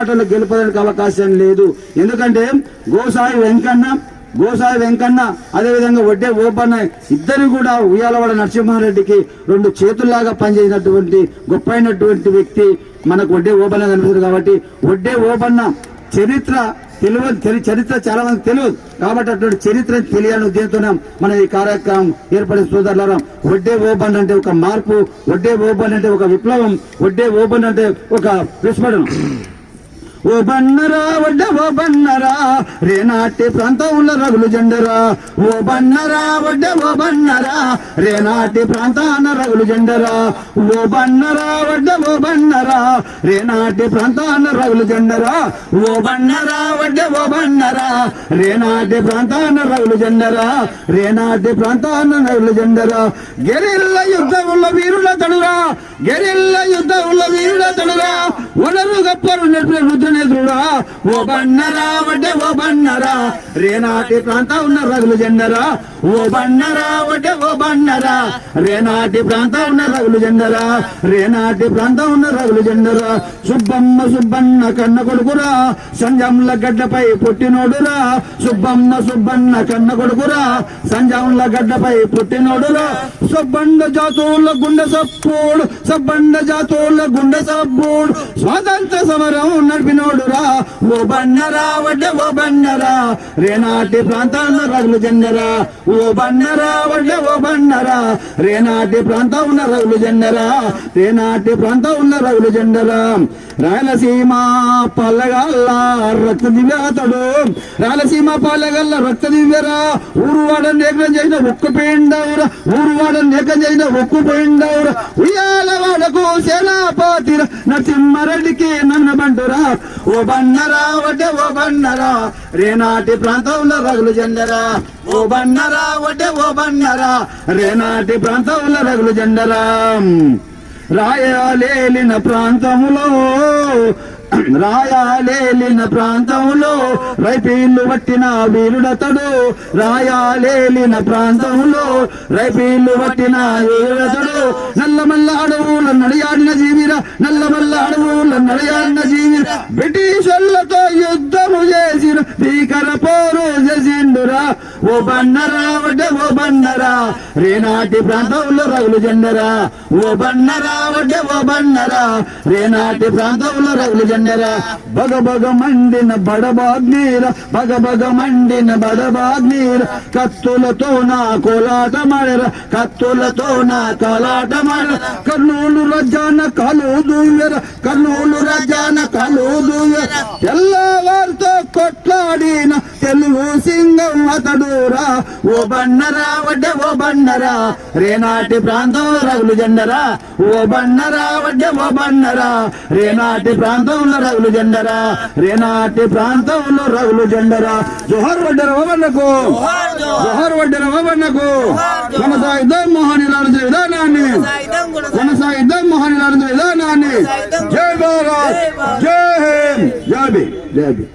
ఆటలో గెలుపడానికి అవకాశం లేదు. ఎందుకంటే గోసాయి వెంకన్న గోసాయి వెంకన్న అదేవిధంగా వడ్డే ఓపన్న ఇద్దరు కూడా ఉయ్యాలవాడ నరసింహారెడ్డికి రెండు చేతుల్లాగా పనిచేసినటువంటి గొప్ప అయినటువంటి వ్యక్తి మనకు వడ్డే ఓపన్న కనిపిస్తుంది కాబట్టి వడ్డే ఓపన్న చరిత్ర తెలియదు తెలి- చరిత్ర చాలా మంది తెలియదు. కాబట్టి అటువంటి చరిత్ర తెలియాలని ఉద్దేశంతో మన ఈ కార్యక్రమం ఏర్పడిన సోదరులారా వడ్డే ఓపెన్ అంటే ఒక మార్పు వడ్డే ఓపెన్ అంటే ఒక విప్లవం వడ్డే ఓపెన్ అంటే ఒక విస్ఫోటనం ఓ బన్నరా వడ్డ ఓ బన్నరా రేనాటి ప్రాంతంలో రగులు జెండరా. ఓ బన్నరా వడ్డ ఓ బన్నరా రేనాటి ప్రాంతాన రగులు జెండరా. ఓ బన్నరా వడ్డ ఓ బన్నరా రేనాటి ప్రాంతాన రగులు జెండరా. ఓ బన్నరా వడ్డ ఓ బన్నరా రేనాటి ప్రాంతాన రగులు జెండరా. రేనాటి ప్రాంతాన రగులు జెండరా. గెరిల్ల యుద్ధముల వీరుల తడురా గెరిల్ల యుద్ధముల వీరుల తడురా వనరు గప్పరు నెట్టిన ఓ బన్నరా వడ్డే ఓ బన్నరా. రేనాటి ప్రాంతం ఉన్న రగులు జెండరా. ఓ బన్నరా వడ్డే ఓ బన్నరా. రేనాటి ప్రాంతం ఉన్న రగులు జెండరా. రేనాటి ప్రాంతం ఉన్న రగులు జెండరా. సుబ్బమ్మ సుబ్బన్న కన్న కొడుకురా. సంజంల గడ్డపై పుట్టినోడురా. సుబ్బమ్మ సుబ్బన్న కన్న కొడుకురా. సంజంల గడ్డపై పుట్టినోడురా. సుబ్బండ జాతువుల గుండె సప్పుడు సబ్బండ జాతువుల గుండె సప్పుడు స్వాతంత్ర సమరం నడిపినోడురా. ఓ బన్నరా వడ్డ ఓ బన్నరా రేనాటి ప్రాంతాన్న రగులు జన్నరా. ఓ బన్నరా వడ్డ ఓ బన్నరా రేనాటి ప్రాంతం ఉన్న రగులు జెండరా రేనాటి ప్రాంతం ఉన్న రగులు జెండరా రాయలసీమ పల్లగల్ల రక్త దివ్యాతడు. రాయలసీమ పల్లగల్ల రక్త దివ్యరా. ఊరు నేకం చేసిన ఒక్క పెండవురా. ఊరు నేకం చేసిన ఒక్క పెండవురా. ఉయ్యాల వాడకు సేనాపాతిరా. నరసింహారెడ్డికి నన్న బంటురా. ఓ బన్న బన్నరా వడ్డే ఓ బన్నరా రేనాటి ప్రాంతంలో రగులు జెండరా. ఓ బన్నరా వడ్డే ఓ బన్నరా రేనాటి ప్రాంతంలో రగులు జెండరా. రాయలేలిన ప్రాంతములో రాయాలేలిన ప్రాంతంలో రైపీళ్ళు పట్టిన వీరుడతడు. రాయాలేలిన ప్రాంతంలో రైపీళ్ళు పట్టిన వీరుడతడు. నల్లమల్ల అడవు నడియాడిన జీవిర నల్లబల్ల అడవుల నడియాడిన జీవిర బ్రిటిషర్లతో యుద్ధము చేసిన ఓ బన్నరా వడ్డ ఓ బన్నరా రేనాటి ప్రాంతంలో రగులు జెండరా. ఓ బన్నరా వడ్డ ఓ బన్నరా రేనాటి ప్రాంతంలో రగులు జెండరా. బగ బగ మండిన బడబాగ్నీర బగ బగ మండిన బడబాగ్నీర. కత్తులతో నా కోలాట మడర కత్తులతో నా కోలాట మడర. కర్నూలు రజాన కాలు దూయర కర్నూలు రజా ఓ బన్నరా వడ్డే ఓ బన్నరా రేనాటి ప్రాంతం రగులు జెండరా. ఓ బన్నరా వడ్డే ఓ బన్నరా రేనాటి ప్రాంతంలో రగులు జెండరా. రేనాటి ప్రాంతంలో రగులు జెండరా. జోహర్ వడ్డర ఓబన్నకు జోహర్ వడ్డర ఓబన్నకు కొనసాగిద్దాం మోహనిలాడించిన విధానాన్ని. కొనసాగిద్దాం మోహనిలాడించిన విధానాన్ని. జై భారత్. జై హింద్. జై భీమ్. జై భీమ్.